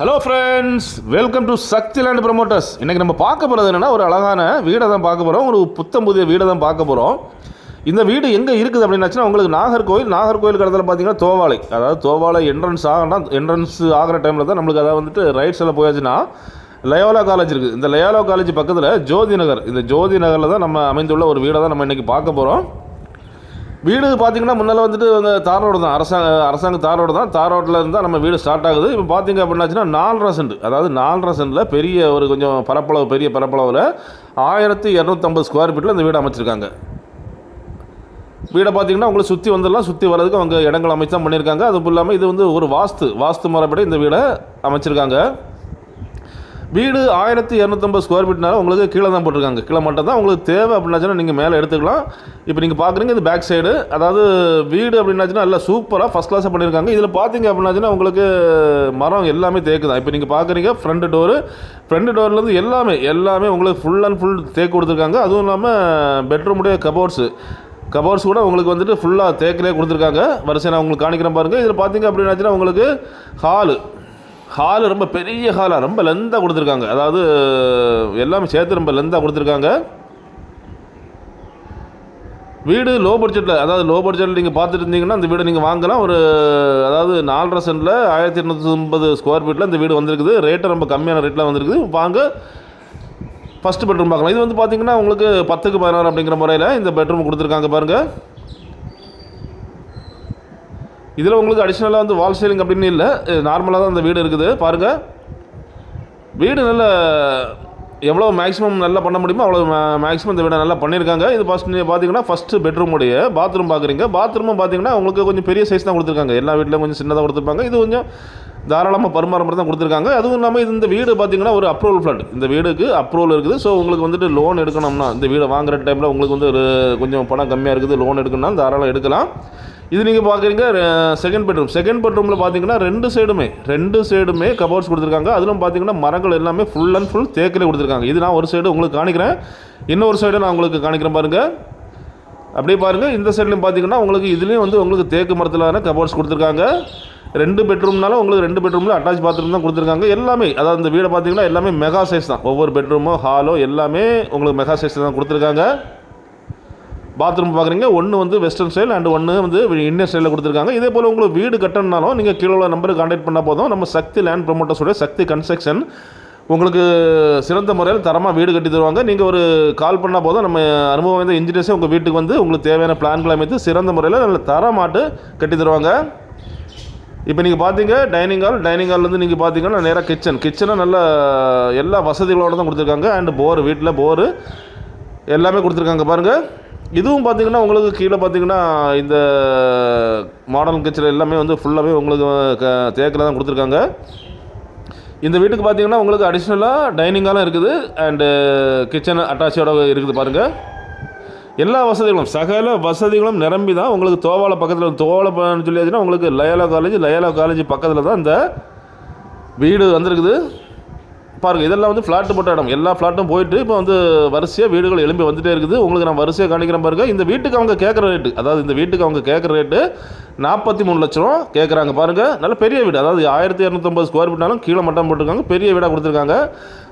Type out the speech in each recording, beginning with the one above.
Hello friends welcome to Shakti land promoters இன்றைக்கி நம்ம பார்க்க போகிறது என்னென்னா ஒரு அழகான வீடை தான் பார்க்க போகிறோம் ஒரு புத்தம் புதிய வீடை தான் பார்க்க போகிறோம் இந்த வீடு எங்கே இருக்குது அப்படின்னாச்சுன்னா உங்களுக்கு நாகர்கோவில் நாகர்கோவில் கடத்தில் பார்த்தீங்கன்னா தோவாலை. அதாவது தோவாலை என்ட்ரன்ஸ் ஆகனா என்ட்ரன்ஸ் ஆகிற டைமில் தான் நம்மளுக்கு அதாவது வந்துட்டு ரைட் சைடில் போயாச்சுன்னா லயோலா காலேஜ் இருக்குது. இந்த லயோலா காலேஜ் பக்கத்தில் ஜோதி நகர். இந்த ஜோதி நகரில் தான் நம்ம அமைந்துள்ள ஒரு வீடை தான் நம்ம இன்றைக்கி பார்க்க போகிறோம் வீடு பார்த்தீங்கன்னா முன்னால் வந்துட்டு அந்த தார் ரோடு தான். அரசாங்க அரசாங்க தார் ரோடு தான். தார் ரோட்டில் இருந்தால் நம்ம வீடு ஸ்டார்ட் ஆகுது. இப்போ பார்த்தீங்க அப்படின்னாச்சுன்னா நாலரை சென்ட். அதாவது நாலரை சென்ட்டில் பெரிய ஒரு கொஞ்சம் பரப்பளவு பெரிய பரப்பளவில் ஆயிரத்தி இரநூத்தம்பது ஸ்கொயர் ஃபீட்டில் இந்த வீடு அமைச்சிருக்காங்க. வீடை பார்த்தீங்கன்னா உங்களை சுற்றி வந்துடலாம். சுற்றி வர்றதுக்கு அவங்க இடங்கள் அமைச்சு தான் பண்ணியிருக்காங்க. அது இல்லாமல் இது வந்து ஒரு வாஸ்து வாஸ்து முறைப்படி இந்த வீடை அமைச்சிருக்காங்க. வீடு ஆயிரத்தி இரநூத்தம்பது ஸ்கொயர் ஃபீட்னால உங்களுக்கு கீழே தான் போட்டிருக்காங்க. கீழே மட்டும் தான் உங்களுக்கு தேவை அப்படின்னாச்சுன்னா நீங்கள் மேலே எடுத்துக்கலாம். இப்போ நீங்கள் பார்க்குறீங்க இது பேக் சைடு அதாவது வீடு அப்படின்னாச்சுன்னா நல்லா சூப்பராக ஃபஸ்ட் கிளாஸாக பண்ணியிருக்காங்க இதில் பார்த்தீங்க அப்படின்னாச்சுன்னா உங்களுக்கு மரம் எல்லாமே தேக்கு தான். இப்போ நீங்கள் பார்க்குறீங்க ஃப்ரண்ட் டோரு ஃப்ரண்ட் டோர்லேருந்து எல்லாமே எல்லாமே உங்களுக்கு ஃபுல் அண்ட் ஃபுல் தேக்கு கொடுத்துருக்காங்க. அதுவும் இல்லாமல் பெட்ரூமுடைய கபோர்ட்ஸு கபோர்ட்ஸ் கூட உங்களுக்கு வந்துட்டு ஃபுல்லாக தேக்கிலே கொடுத்துருக்காங்க. வரிசை நான் உங்களுக்கு காணிக்கிறேன் பாருங்கள் இதில் பார்த்தீங்க அப்படின்னாச்சுன்னா உங்களுக்கு ஹாலு ஹாலு ரொம்ப பெரிய ஹாலாக ரொம்ப லெந்தாக கொடுத்துருக்காங்க. அதாவது எல்லாமே சேர்த்து ரொம்ப லெந்தாக கொடுத்துருக்காங்க. வீடு லோ பட்ஜெட்டில் அதாவது லோ பட்ஜெட்டில் நீங்கள் பார்த்துட்டு இருந்தீங்கன்னா அந்த வீடு நீங்கள் வாங்கலாம். ஒரு அதாவது நாலரை சென்டில் ஆயிரத்தி எண்ணூற்றி ஐம்பது ஸ்கொயர் ஃபீட்டில் இந்த வீடு வந்திருக்குது. ரேட்டு ரொம்ப கம்மியான ரேட்டில் வந்திருக்குது. வாங்க ஃபஸ்ட்டு பெட்ரூம் பார்க்கலாம். இது வந்து பார்த்தீங்கன்னா உங்களுக்கு பத்துக்கு பதினாறு அப்படிங்கிற முறையில் இந்த பெட்ரூம் கொடுத்துருக்காங்க பாருங்கள் இதில் உங்களுக்கு அடிஷ்னலாக வந்து வால் சீலிங் அப்படின்னு இல்லை. நார்மலாக தான் இந்த வீடு இருக்குது. பாருங்கள் வீடு நல்ல எவ்வளோ மேக்ஸிமம் நல்லா பண்ண முடியுமோ அவ்வளோ மேக்ஸிமம் இந்த வீடை நல்லா பண்ணியிருக்காங்க. இது ஃபஸ்ட் நீங்கள் பார்த்தீங்கன்னா ஃபஸ்ட்டு பெட்ரூமுடைய பாத்ரூம் பார்க்குறீங்க. பாத்ரூமும் பார்த்தீங்கன்னா உங்களுக்கு கொஞ்சம் பெரிய சைஸ் தான் கொடுத்துருக்காங்க. எல்லா வீட்லையும் கொஞ்சம் சின்னதாக கொடுத்துருப்பாங்க. இது கொஞ்சம் தாராளமாக பருமாறம் தான் கொடுத்துருக்காங்க. அதுவும் இல்லாமல் இது இந்த வீடு பார்த்தீங்கன்னா ஒரு அப்ரூவல் ஃப்ளாட் இந்த வீடுக்கு அப்ரூவல் இருக்குது. ஸோ உங்களுக்கு வந்துட்டு லோன் எடுக்கணும்னா இந்த வீடை வாங்குற டைமில் உங்களுக்கு வந்து ஒரு கொஞ்சம் பணம் கம்மியாக இருக்குது. லோன் எடுக்கணும்னா தாராளம் எடுக்கலாம். இது நீங்கள் பார்க்குறீங்க செகண்ட் பெட்ரூம் செகண்ட் பெட்ரூமில் பார்த்தீங்கன்னா ரெண்டு சைடுமே ரெண்டு சைடுமே கபோர்ட்ஸ் கொடுத்துருக்காங்க. அதிலும் பார்த்தீங்கன்னா மரங்கள் எல்லாமே ஃபுல் அண்ட் ஃபுல் தேக்கிலே கொடுத்துருக்காங்க. இது நான் ஒரு சைடு உங்களுக்கு காணிக்கிறேன். இன்னொரு சைடு நான் உங்களுக்கு காணிக்கிறேன் பாருங்கள் அப்படியே பாருங்கள் இந்த சைட்லையும் பார்த்தீங்கன்னா உங்களுக்கு இதுலேயும் வந்து உங்களுக்கு தேக்கு மரத்திலான கபோர்ட்ஸ் கொடுத்துருக்காங்க. ரெண்டு பெட்ரூம்னாலும் உங்களுக்கு ரெண்டு பெட்ரூமில் அட்டாச் பாத்ரூம் தான் கொடுத்துருக்காங்க. எல்லாமே அதாவது இந்த வீடை பார்த்தீங்கன்னா எல்லாமே மெகா சைஸ் தான். ஒவ்வொரு பெட்ரூமோ ஹாலோ எல்லாமே உங்களுக்கு மெகா சைஸ் தான் கொடுத்துருக்காங்க. பாத்ரூம் பார்க்குறீங்க ஒன்று வந்து வெஸ்டர்ன் ஸ்டைல் அண்ட் ஒன்று வந்து இந்தியன் ஸ்டைலில் கொடுத்துருக்காங்க. இதே போல் உங்களுக்கு வீடு கட்டணுனாலும் நீங்கள் கீழே உள்ள நம்பருக்கு கான்டாக்ட் பண்ணால் போதும். நம்ம சக்தி லேண்ட் ப்ரொமோட்டர்ஸோட சக்தி கன்ஸ்ட்ரக்ஷன் உங்களுக்கு சிறந்த முறையில் தரமாக வீடு கட்டி தருவாங்க. நீங்கள் ஒரு கால் பண்ணால் போதும். நம்ம அனுபவம் வாய்ந்த இன்ஜினியர்ஸே உங்கள் வீட்டுக்கு வந்து உங்களுக்கு தேவையான பிளான்களை அமைத்து சிறந்த முறையில் நல்ல தரமாட்டு கட்டி தருவாங்க. இப்போ நீங்கள் பார்த்தீங்க டைனிங் ஹால் டைனிங் ஹால்லேருந்து நீங்கள் பார்த்தீங்கன்னா நேராக கிச்சன் கிச்சனை நல்ல எல்லா வசதிகளோடு தான் கொடுத்துருக்காங்க. அண்ட் போர் வீட்டில் போரு எல்லாமே கொடுத்துருக்காங்க. பாருங்கள் இதுவும் பார்த்தீங்கன்னா உங்களுக்கு கீழே பார்த்தீங்கன்னா இந்த மாடர்ன் கிச்சன் எல்லாமே வந்து ஃபுல்லாகவே உங்களுக்கு க தேக்கில் தான் கொடுத்துருக்காங்க. இந்த வீட்டுக்கு பார்த்தீங்கன்னா உங்களுக்கு அடிஷ்னலாக டைனிங்காலும் இருக்குது. அண்டு கிச்சன் அட்டாச்சோட இருக்குது பாருங்கள் எல்லா வசதிகளும் சகல வசதிகளும் நிரம்பி தான் உங்களுக்கு தோவாலை பக்கத்தில் தோவாலை சொல்லியாச்சுன்னா உங்களுக்கு லயோலா காலேஜ் லயோலா காலேஜ் பக்கத்தில் தான் இந்த வீடு வந்திருக்குது. பாருங்கள் இதெல்லாம் வந்து ஃப்ளாட்டு போட்ட இடம். எல்லா ஃப்ளாட்டும் போயிட்டு இப்போ வந்து வரிசையாக வீடுகள் எழும்பி வந்துட்டே இருக்குது. உங்களுக்கு நான் வரிசையாக காணிக்கிறேன் பாருங்கள் இந்த வீட்டுக்கு அவங்க கேட்குற ரேட்டு அதாவது இந்த வீட்டுக்கு அவங்க கேட்குற ரேட்டு நாற்பத்தி மூணு லட்ச ரூபா கேட்குறாங்க பாருங்கள் நல்ல பெரிய வீடு. அதாவது ஆயிரத்தி இரநூத்தம்பது ஸ்கொயர் ஃபீட்னாலும் கீழே மட்டம் போட்டிருக்காங்க. பெரிய வீடாக கொடுத்துருக்காங்க.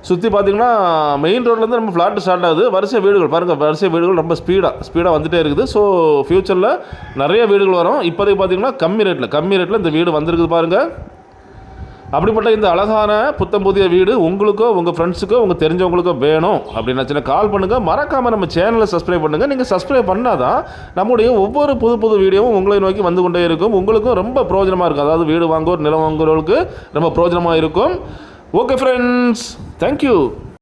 சுற்றி பார்த்தீங்கன்னா மெயின் ரோட்லேருந்து நம்ம ஃப்ளாட்டு ஸ்டார்ட் ஆகுது. வரிசை வீடுகள் பாருங்கள் வரிசை வீடுகள் ரொம்ப ஸ்பீடாக ஸ்பீடாக வந்துட்டே இருக்குது. ஸோ ஃப்யூச்சரில் நிறைய வீடுகள் வரும். இப்போதைக்கு பார்த்தீங்கன்னா கம்மி ரேட்டில் கம்மி ரேட்டில் இந்த வீடு வந்திருக்குது பாருங்கள் அப்படிப்பட்ட இந்த அழகான புத்தம் புதிய வீடு உங்களுக்கோ உங்கள் ஃப்ரெண்ட்ஸுக்கோ உங்கள் தெரிஞ்சவங்களுக்கோ வேணும் அப்படின்னு கால் பண்ணுங்கள் மறக்காமல் நம்ம சேனலை சப்ஸ்கிரைப் பண்ணுங்கள் நீங்கள் சப்ஸ்கிரைப் பண்ணால் தான் நம்முடைய ஒவ்வொரு புது புது வீடியோவும் உங்களை நோக்கி வந்து கொண்டே இருக்கும். உங்களுக்கும் ரொம்ப பிரோஜனமாக இருக்கும். அதாவது வீடு வாங்குவோர் நிலம் வாங்குறவங்களுக்கு ரொம்ப பிரோஜனமாக இருக்கும். Okay friends thank you